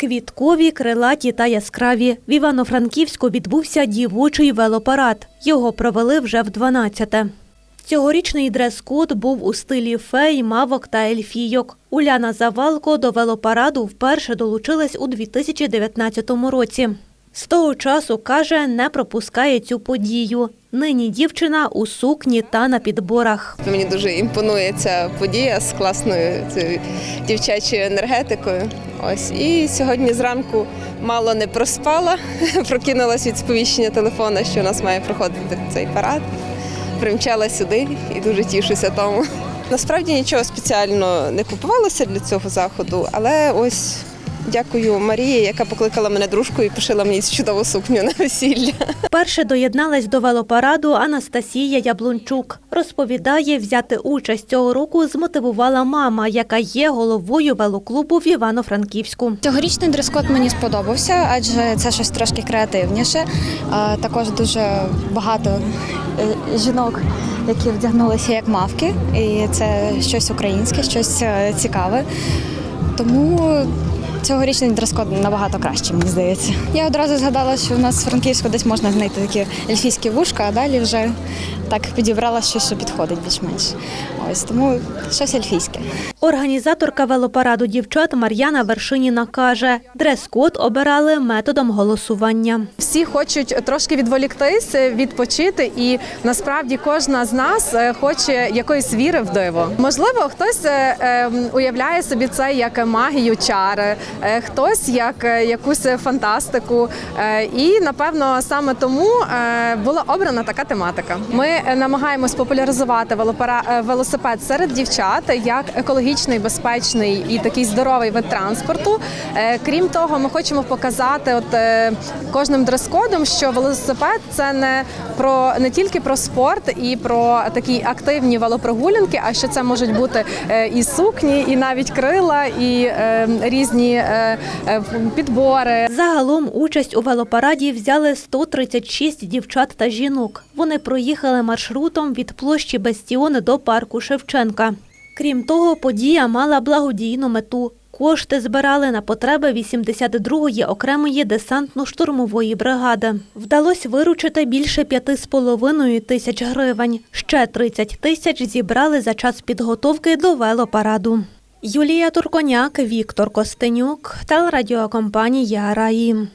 Квіткові, крилаті та яскраві. В Івано-Франківську відбувся дівочий велопарад. Його провели вже в 12-те. Цьогорічний дрес-код був у стилі фей, мавок та ельфійок. Уляна Завалко до велопараду вперше долучилась у 2019 році. З того часу, каже, не пропускає цю подію. Нині дівчина у сукні та на підборах. Мені дуже імпонує ця подія з класною дівчачою енергетикою. Ось і сьогодні зранку мало не проспала, прокинулась від сповіщення телефона, що у нас має проходити цей парад. Примчала сюди і дуже тішуся тому. Насправді нічого спеціально не купувалося для цього заходу, але ось дякую Марії, яка покликала мене дружкою і пошила мені цю чудову сукню на весілля. Перше доєдналась до велопараду Анастасія Яблунчук. Розповідає, взяти участь цього року змотивувала мама, яка є головою велоклубу в Івано-Франківську. Цьогорічний дрес-код мені сподобався, адже це щось трошки креативніше. Також дуже багато е, жінок, які вдягнулися як мавки, і це щось українське, щось е, цікаве. Тому цьогорічний дрес-код набагато краще, мені здається. Я одразу згадала, що в нас в Франківську десь можна знайти такі ельфійські вушка, а далі вже так підібрала щось, що підходить більш-менш. Ось тому щось ельфійське. Організаторка велопараду дівчат Мар'яна Вершиніна каже, дрес-код обирали методом голосування. Всі хочуть трошки відволіктися, відпочити, і насправді кожна з нас е, хоче якоїсь віри в диво. Можливо, хтось е, е, уявляє собі це як магію чари, е, хтось як якусь фантастику. І напевно саме тому була обрана така тематика. Ми намагаємось популяризувати велосипед серед дівчат як екологічний, безпечний і такий здоровий вид транспорту. Е, Крім того, ми хочемо показати от е, кожним дрес-кодом, що велосипед це не про не тільки про спорт і про такі активні велопрогулянки, а що це можуть бути е, і сукні, і навіть крила, і різні підбори. Загалом участь у велопараді взяли 136 дівчат та жінок. Вони проїхали маршрутом від площі Бастіон до парку Шевченка. Крім того, подія мала благодійну мету. Кошти збирали на потреби 82-ї окремої десантно-штурмової бригади. Вдалося виручити більше 5,5 тисяч гривень. Ще 30 тисяч зібрали за час підготовки до велопараду. Юлія Турконяк, Віктор Костенюк, телерадіокомпанія Раїм.